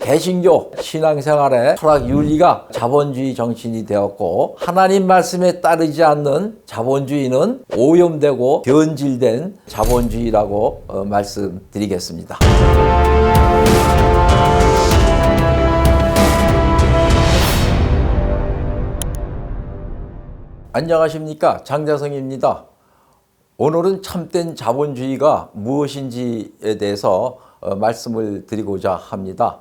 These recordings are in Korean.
개신교 신앙생활의 철학 윤리가 자본주의 정신이 되었고 하나님 말씀에 따르지 않는 자본주의는 오염되고 변질된 자본주의라고 어, 말씀드리겠습니다. 안녕하십니까 장자성입니다. 오늘은 참된 자본주의가 무엇인지에 대해서 어, 말씀을 드리고자 합니다.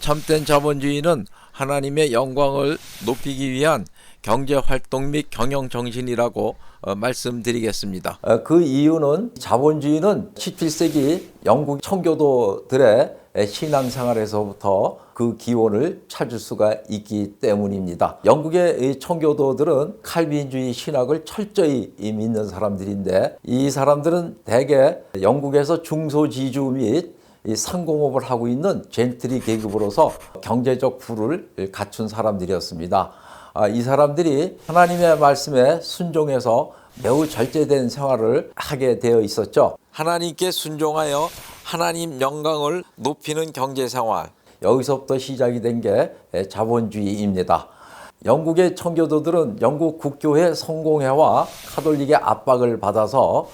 참된 자본주의는 하나님의 영광을 높이기 위한 경제 활동 및 경영 정신이라고 어, 말씀드리겠습니다. 어, 그 이유는 자본주의는 17세기 영국 청교도들의 신앙생활에서부터 그 기원을 찾을 수가 있기 때문입니다. 영국의 이 청교도들은 칼빈주의 신학을 철저히 믿는 사람들인데 이 사람들은 대개 영국에서 중소지주 및 이 상공업을 하고 있는 젠트리 계급으로서 경제적 부를 갖춘 사람들이었습니다. 아, 이 사람들이 하나님의 말씀에 순종해서 매우 절제된 생활을 하게 되어 있었죠. 하나님께 순종하여 하나님 영광을 높이는 경제 생활. 여기서부터 시작이 된 게 자본주의입니다. 영국의 청교도들은 영국 국교회 성공회와 카톨릭의 압박을 받아서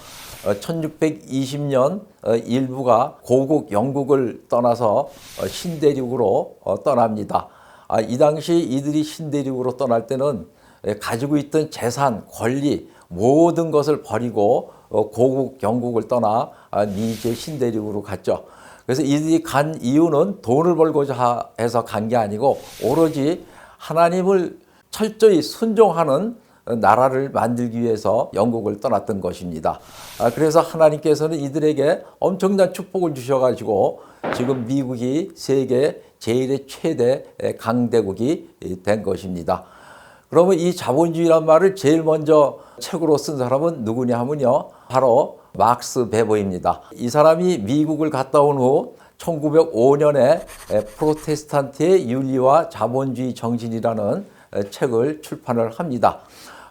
1620년 일부가 고국 영국을 떠나서 어, 신대륙으로 어, 떠납니다. 아, 이 당시 이들이 신대륙으로 떠날 때는 가지고 있던 재산, 권리 모든 것을 버리고 어, 고국 영국을 떠나 아, 미제 신대륙으로 갔죠. 그래서 이들이 간 이유는 돈을 벌고자 해서 간 게 아니고 오로지 하나님을 철저히 순종하는 나라를 만들기 위해서 영국을 떠났던 것입니다. 아, 그래서 하나님께서는 이들에게 엄청난 축복을 주셔가지고 지금 미국이 세계 제일의 최대 강대국이 된 것입니다. 그러면 이 자본주의란 말을 제일 먼저 책으로 쓴 사람은 누구냐 하면요. 바로 막스 베버입니다. 이 사람이 미국을 갔다 온 후 1905년에 프로테스탄트의 윤리와 자본주의 정신이라는 책을 출판을 합니다.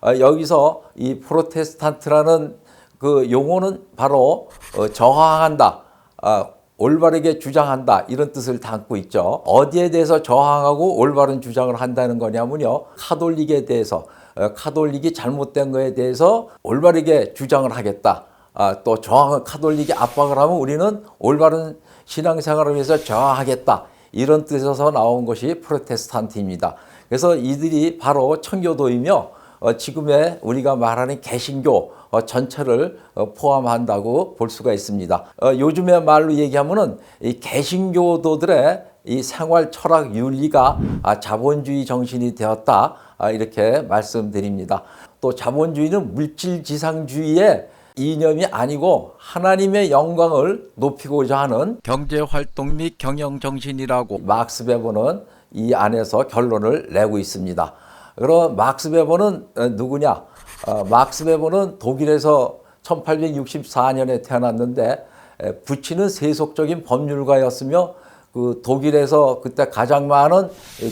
아, 여기서 이 프로테스탄트라는 그 용어는 바로 어, 저항한다, 아, 올바르게 주장한다 이런 뜻을 담고 있죠. 어디에 대해서 저항하고 올바른 주장을 한다는 거냐면요. 카톨릭에 대해서 어, 카톨릭이 잘못된 거에 대해서 올바르게 주장을 하겠다. 아, 또 저항 카톨릭이 압박을 하면 우리는 올바른 신앙생활을 위해서 저항하겠다. 이런 뜻에서 나온 것이 프로테스탄트입니다. 그래서 이들이 바로 청교도이며 어, 지금의 우리가 말하는 개신교 어, 전체를 어, 포함한다고 볼 수가 있습니다. 요즘의 말로 얘기하면은 이 개신교도들의 이 생활 철학 윤리가 아, 자본주의 정신이 되었다 아, 이렇게 말씀드립니다. 또 자본주의는 물질 지상주의의 이념이 아니고 하나님의 영광을 높이고자 하는 경제 활동 및 경영 정신이라고 막스 베버는 이 안에서 결론을 내고 있습니다. 그럼 막스 베버는 어, 누구냐? 어, 막스 베버는 독일에서 1864년에 태어났는데 부친은 세속적인 법률가였으며 그 독일에서 그때 가장 많은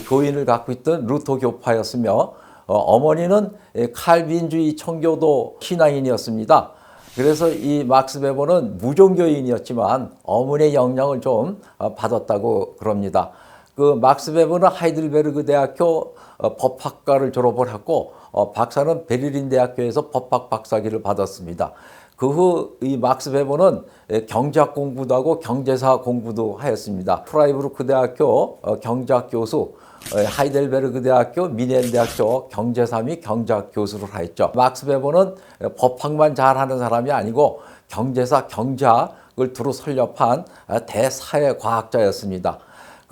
교인을 갖고 있던 루터 교파였으며 어, 머니는 칼빈주의 청교도 신앙인이었습니다. 그래서 이 막스 베버는 무종교인이었지만 어머니의 영향을 좀 어, 받았다고 그럽니다. 그 막스 베버는 하이델베르그 대학교 어, 법학과를 졸업을 했고 어, 박사는 베를린 대학교에서 법학 박사기를 받았습니다. 그 후 이 막스 베버는 경제학 공부도 하고 경제사 공부도 하였습니다. 프라이브루크 대학교 어, 경제학 교수, 하이델베르그 대학교 미넨 대학교 경제사 및 경제학 교수를 하였죠. 막스 베버는 법학만 잘하는 사람이 아니고 경제사 경제학을 두루 설립한 대사회 과학자였습니다.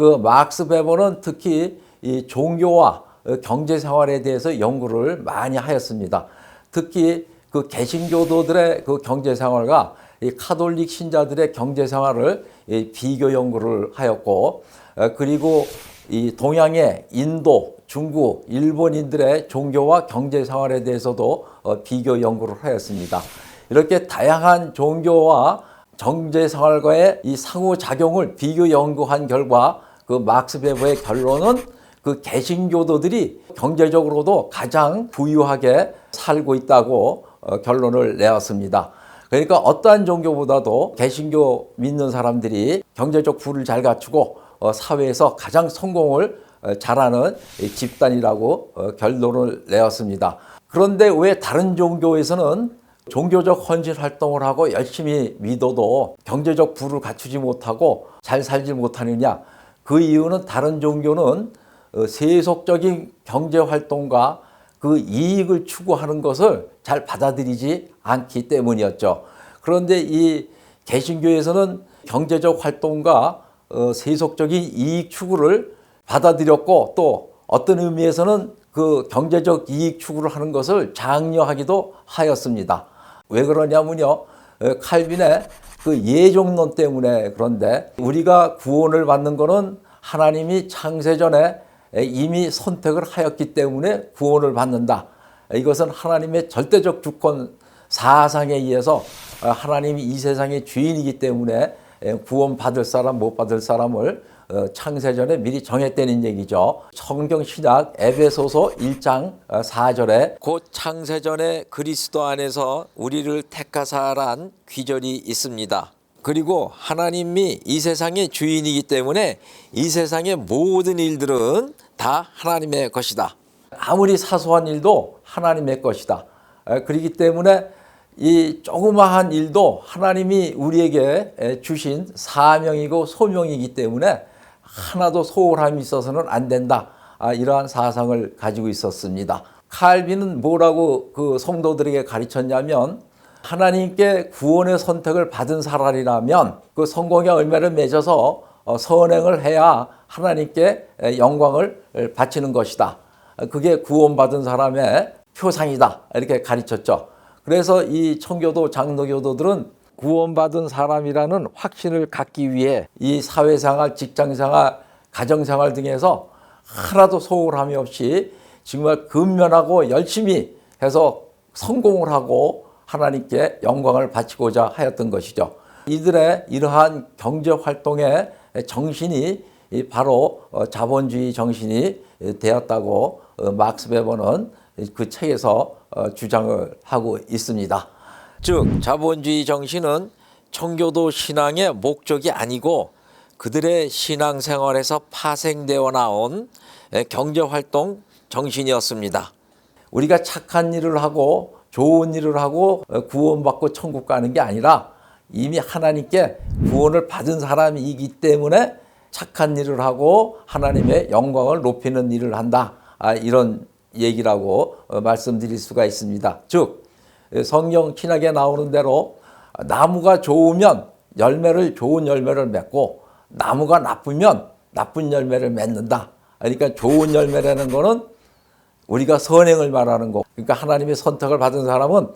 그 막스 베버는 특히 이 종교와 경제 생활에 대해서 연구를 많이 하였습니다. 특히 그 개신교도들의 그 경제 생활과 이 카톨릭 신자들의 경제 생활을 비교 연구를 하였고 어, 그리고 이 동양의 인도, 중국, 일본인들의 종교와 경제 생활에 대해서도 어, 비교 연구를 하였습니다. 이렇게 다양한 종교와 경제 생활과의 이 상호작용을 비교 연구한 결과 그 막스 베버의 결론은 그 개신교도들이 경제적으로도 가장 부유하게 살고 있다고 어, 결론을 내었습니다. 그러니까 어떠한 종교보다도 개신교 믿는 사람들이 경제적 부를 잘 갖추고 어, 사회에서 가장 성공을 어, 잘하는 이 집단이라고 어, 결론을 내었습니다. 그런데 왜 다른 종교에서는 종교적 헌신 활동을 하고 열심히 믿어도 경제적 부를 갖추지 못하고 잘 살지 못하느냐? 그 이유는 다른 종교는 어, 세속적인 경제 활동과 그 이익을 추구하는 것을 잘 받아들이지 않기 때문이었죠. 그런데 이 개신교에서는 경제적 활동과 어, 세속적인 이익 추구를 받아들였고 또 어떤 의미에서는 그 경제적 이익 추구를 하는 것을 장려하기도 하였습니다. 왜 그러냐면요. 어, 칼빈의 그 예종론 때문에 그런데 우리가 구원을 받는 것은 하나님이 창세전에 이미 선택을 하였기 때문에 구원을 받는다. 이것은 하나님의 절대적 주권 사상에 의해서 하나님이 이 세상의 주인이기 때문에 구원 받을 사람 못 받을 사람을 어, 창세전에 미리 정했다는 얘기죠. 성경 신약 에베소서 1장 4절에 곧 창세전에 그리스도 안에서 우리를 택하사란 귀절이 있습니다. 그리고 하나님이 이 세상의 주인이기 때문에 이 세상의 모든 일들은 다 하나님의 것이다. 아무리 사소한 일도 하나님의 것이다. 에, 그렇기 때문에 이 조그마한 일도 하나님이 우리에게 에, 주신 사명이고 소명이기 때문에 하나도 소홀함이 있어서는 안 된다. 아, 이러한 사상을 가지고 있었습니다. 칼빈은 뭐라고 그 성도들에게 가르쳤냐면 하나님께 구원의 선택을 받은 사람이라면 그 성공의 열매를 맺어서 어, 선행을 해야 하나님께 영광을 바치는 것이다. 그게 구원받은 사람의 표상이다. 이렇게 가르쳤죠. 그래서 이 청교도 장로교도들은 구원받은 사람이라는 확신을 갖기 위해 이 사회생활, 직장생활, 가정생활 등에서 하나도 소홀함이 없이 정말 근면하고 열심히 해서 성공을 하고 하나님께 영광을 바치고자 하였던 것이죠. 이들의 이러한 경제 활동의 정신이 바로 자본주의 정신이 되었다고 막스 베버는 그 책에서 주장을 하고 있습니다. 즉 자본주의 정신은 청교도 신앙의 목적이 아니고 그들의 신앙생활에서 파생되어 나온 경제 활동 정신이었습니다. 우리가 착한 일을 하고 좋은 일을 하고 구원받고 천국 가는 게 아니라 이미 하나님께 구원을 받은 사람이기 때문에 착한 일을 하고 하나님의 영광을 높이는 일을 한다. 아, 이런 얘기라고 말씀드릴 수가 있습니다. 즉 성경 신학에 나오는 대로 나무가 좋으면 열매를 좋은 열매를 맺고 나무가 나쁘면 나쁜 열매를 맺는다. 그러니까 좋은 열매라는 거는 우리가 선행을 말하는 거. 그러니까 하나님의 선택을 받은 사람은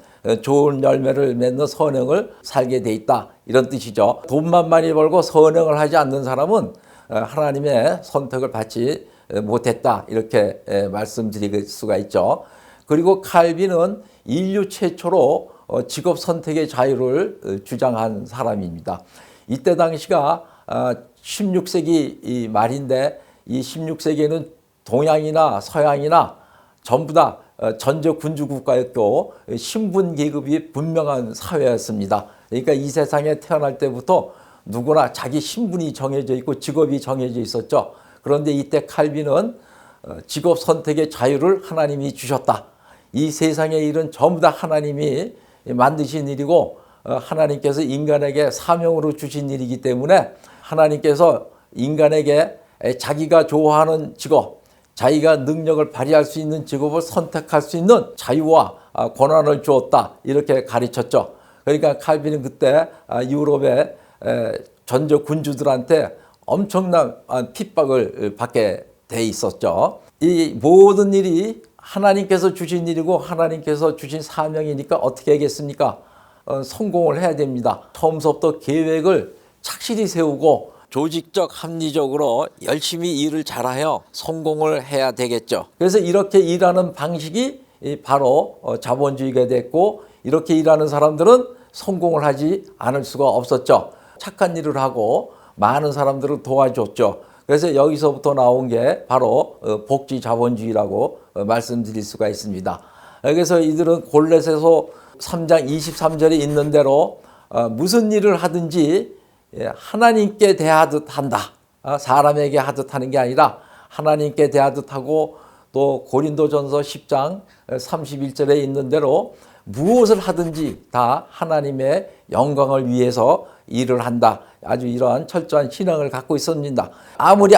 좋은 열매를 맺는 선행을 살게 돼 있다. 이런 뜻이죠. 돈만 많이 벌고 선행을 하지 않는 사람은 하나님의 선택을 받지 못했다. 이렇게 말씀드릴 수가 있죠. 그리고 칼빈은 인류 최초로 어, 직업 선택의 자유를 어, 주장한 사람입니다. 이때 당시가 16세기 아, 말인데 이 16세기에는 동양이나 서양이나 전부 다 어, 전제 군주 국가였고 신분 계급이 분명한 사회였습니다. 그러니까 이 세상에 태어날 때부터 누구나 자기 신분이 정해져 있고 직업이 정해져 있었죠. 그런데 이때 칼빈은 직업 선택의 자유를 하나님이 주셨다. 이 세상의 일은 전부 다 하나님이 만드신 일이고 어, 하나님께서 인간에게 사명으로 주신 일이기 때문에 하나님께서 인간에게 자기가 좋아하는 직업, 자기가 능력을 발휘할 수 있는 직업을 선택할 수 있는 자유와 아, 권한을 주었다. 이렇게 가르쳤죠. 그러니까 칼빈은 그때 아, 유럽의 전적 군주들한테 엄청난 아, 핍박을 받게 돼 있었죠. 이 모든 일이 하나님께서 주신 일이고 하나님께서 주신 사명이니까 어떻게 하겠습니까? 어, 성공을 해야 됩니다. 처음부터 계획을 착실히 세우고 조직적 합리적으로 열심히 일을 잘하여 성공을 해야 되겠죠. 그래서 이렇게 일하는 방식이 바로 어, 자본주의가 됐고 이렇게 일하는 사람들은 성공을 하지 않을 수가 없었죠. 착한 일을 하고 많은 사람들을 도와줬죠. 그래서 여기서부터 나온 게 바로 어, 복지 자본주의라고 어, 말씀드릴 수가 있습니다. 그래서 이들은 골렛에서 3장 23절에 있는 대로 어, 무슨 일을 하든지 예, 하나님께 대하듯 한다. 아, 사람에게 하듯 하는 게 아니라 하나님께 대하듯 하고 또 고린도전서 10장 31절에 있는 대로 무엇을 하든지 다 하나님의 영광을 위해서 일을 한다. 아주 이러한 철저한 신앙을 갖고 있습니다. 아무리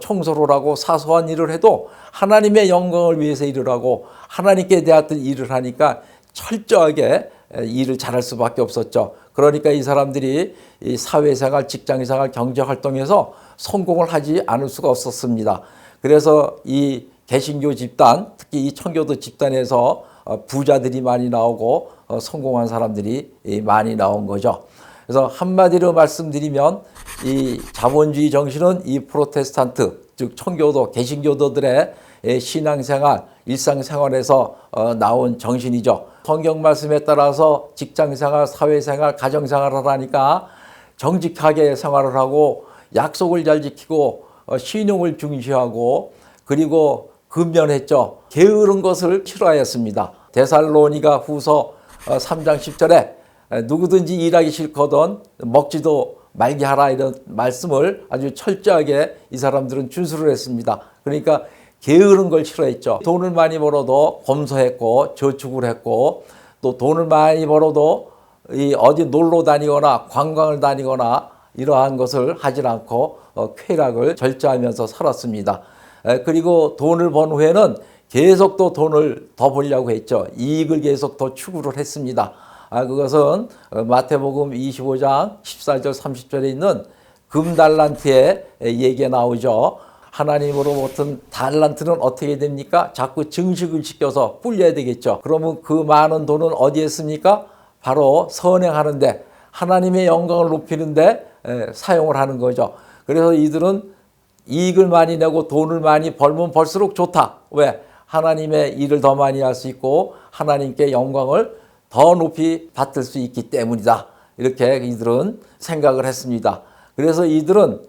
청소를 하고 사소한 일을 해도 하나님의 영광을 위해서 일을 하고 하나님께 대하듯 일을 하니까 철저하게 일을 잘할 수밖에 없었죠. 그러니까 이 사람들이 이 사회생활, 직장생활, 경제활동에서 성공을 하지 않을 수가 없었습니다. 그래서 이 개신교 집단, 특히 이 청교도 집단에서 어, 부자들이 많이 나오고 어, 성공한 사람들이 이 많이 나온 거죠. 그래서 한마디로 말씀드리면 이 자본주의 정신은 이 프로테스탄트, 즉 청교도, 개신교도들의 예, 신앙생활, 일상생활에서 어, 나온 정신이죠. 성경 말씀에 따라서 직장생활, 사회생활, 가정생활을 하니까 정직하게 생활을 하고 약속을 잘 지키고 어, 신용을 중시하고 그리고 근면했죠. 게으른 것을 싫어하였습니다. 데살로니가 후서 3장 10절에 누구든지 일하기 싫거든 먹지도 말게 하라 이런 말씀을 아주 철저하게 이 사람들은 준수를 했습니다. 그러니까 게으른 걸 싫어했죠. 돈을 많이 벌어도 검소했고 저축을 했고 또 돈을 많이 벌어도 이 어디 놀러 다니거나 관광을 다니거나 이러한 것을 하지 않고 어, 쾌락을 절제하면서 살았습니다. 에, 그리고 돈을 번 후에는 계속 또 돈을 더 벌려고 했죠. 이익을 계속 더 추구를 했습니다. 아, 그것은 어, 마태복음 25장 14절 30절에 있는 금달란트의 얘기가 나오죠. 하나님으로부터 달란트는 어떻게 됩니까? 자꾸 증식을 시켜서 불려야 되겠죠. 그러면 그 많은 돈은 어디에 씁니까? 바로 선행하는데 하나님의 영광을 높이는데 에, 사용을 하는 거죠. 그래서 이들은 이익을 많이 내고 돈을 많이 벌면 벌수록 좋다. 왜? 하나님의 일을 더 많이 할 수 있고 하나님께 영광을 더 높이 받을 수 있기 때문이다. 이렇게 이들은 생각을 했습니다. 그래서 이들은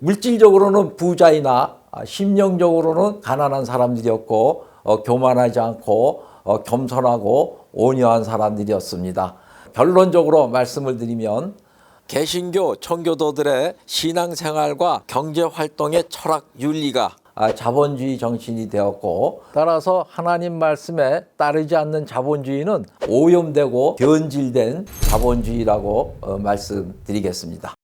물질적으로는 부자이나 심령적으로는 가난한 사람들이었고 어, 교만하지 않고 어, 겸손하고 온유한 사람들이었습니다. 결론적으로 말씀을 드리면 개신교 청교도들의 신앙생활과 경제활동의 철학 윤리가 아, 자본주의 정신이 되었고 따라서 하나님 말씀에 따르지 않는 자본주의는 오염되고 변질된 자본주의라고 어, 말씀드리겠습니다.